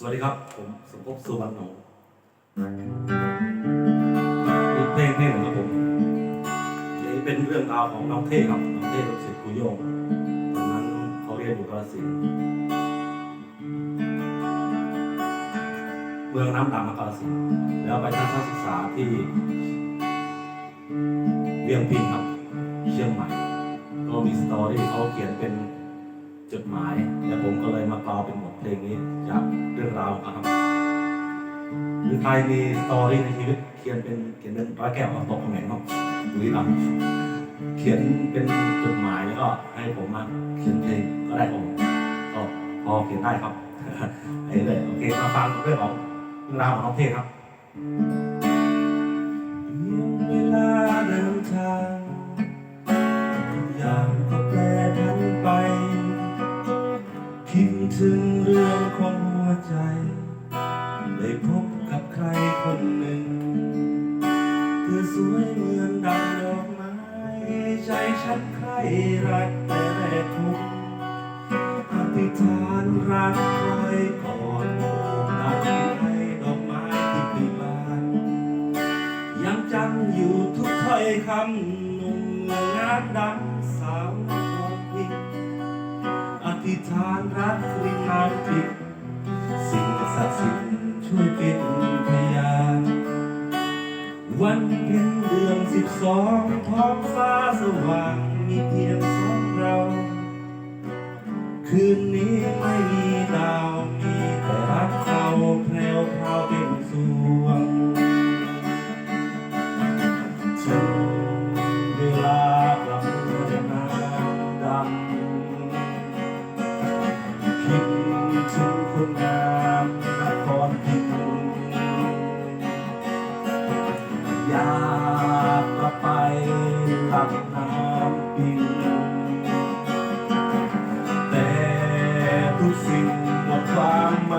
สวัสดีครับ ผมสมภพสุวรรณหนงมีเพลงเพลงหนึ่งครับผมนี่เป็นเรื่องราวของน้องเท่ครับน้องเท่ลูกศิษย์ครูโยงตอนนั้นเขาเรียนอยู่กาฬสินธุ์เมืองน้ำดำมากาฬสินธุ์แล้วไปทัศนศึกษาที่เวียงพินครับ เชียงใหม่ก็มีสตอรี่เขาเขียนเป็น จดหมาย แล้วผมก็เลยมากล่าเป็นบทเพลงนี้จากเรื่องราวของครับหรือใครมีสตอรี่ในชีวิตเขียนเป็นเขียนเป็นร้อยแก้วกับตกคอมเมนต์ครับบุรีรัมย์เขียนเป็นจดหมายแล้วก็ให้ผมมาเขียนเพลงก็ได้ผมก็พอเขียนได้ครับไอ้เลยโอเคมาฟังเรื่องของเรื่องราวของน้องเทพครับ ถึงเรื่องของหัวใจ ได้พบกับใครคนหนึ่ง เธอสวยเหมือนดังดอกไม้ ใจฉันใครรักแต่แรกพบอธิษฐานรักคอยก่อนโอบตามที่ให้ดอกไม้ที่ปลิบาน ยังจำอยู่ทุกถ้อยคำหนุ่มเมืองามดำสาว ธิษฐานรักริมน้ำพิงสิ่งศักดิ์สิทธิ์ช่วยเป็นพยาน วันเพ็ญเดือนสิบสองท้องฟ้าสว่างมีเพียงสองเรา คืน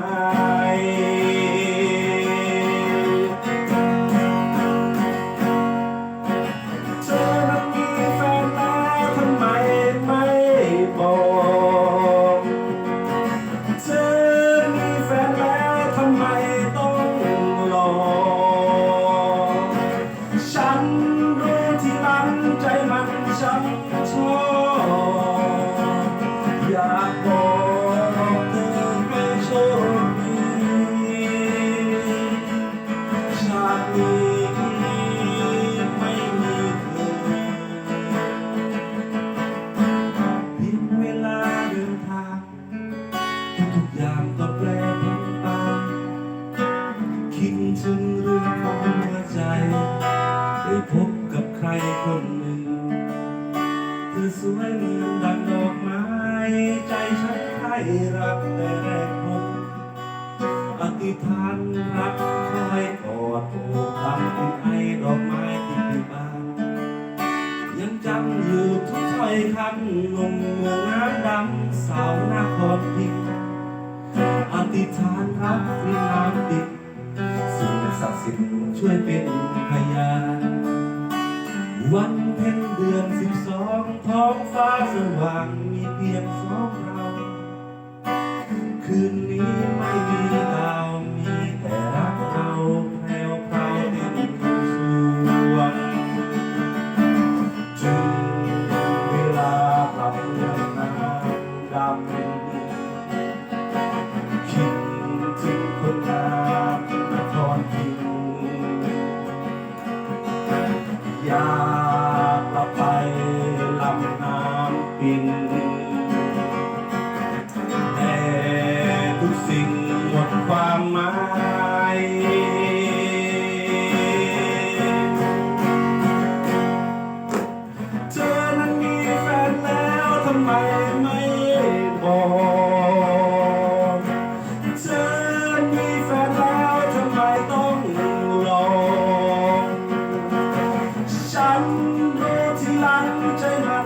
ค ดังดอกไม้ใจฉันใครรักแต่แรกพบอธิษฐานรักคอยกอดโอบทำติดไอดอกไม้ที่ปลิบานยังจำอยู่ทุกถ้อยคำหนุ่มเมืองน้ำดำสาวนครพิงอธิษฐานรักริมน้ำปิงสิ่งศักดิ์สิทธิ์ช่วยเป็นพยานวันเพ็ญเดือนสิบส องท้องฟ้าสว่างมีเพียงสองเราคืนนี้ิน แต่ทุกสิ่งหมดความหมายเธอนั้นมีแฟนแล้วทำไมไม่บอกเธอมีแฟนแล้วทำไมต้องรอ ฉันรู้ที่หลังใจมัน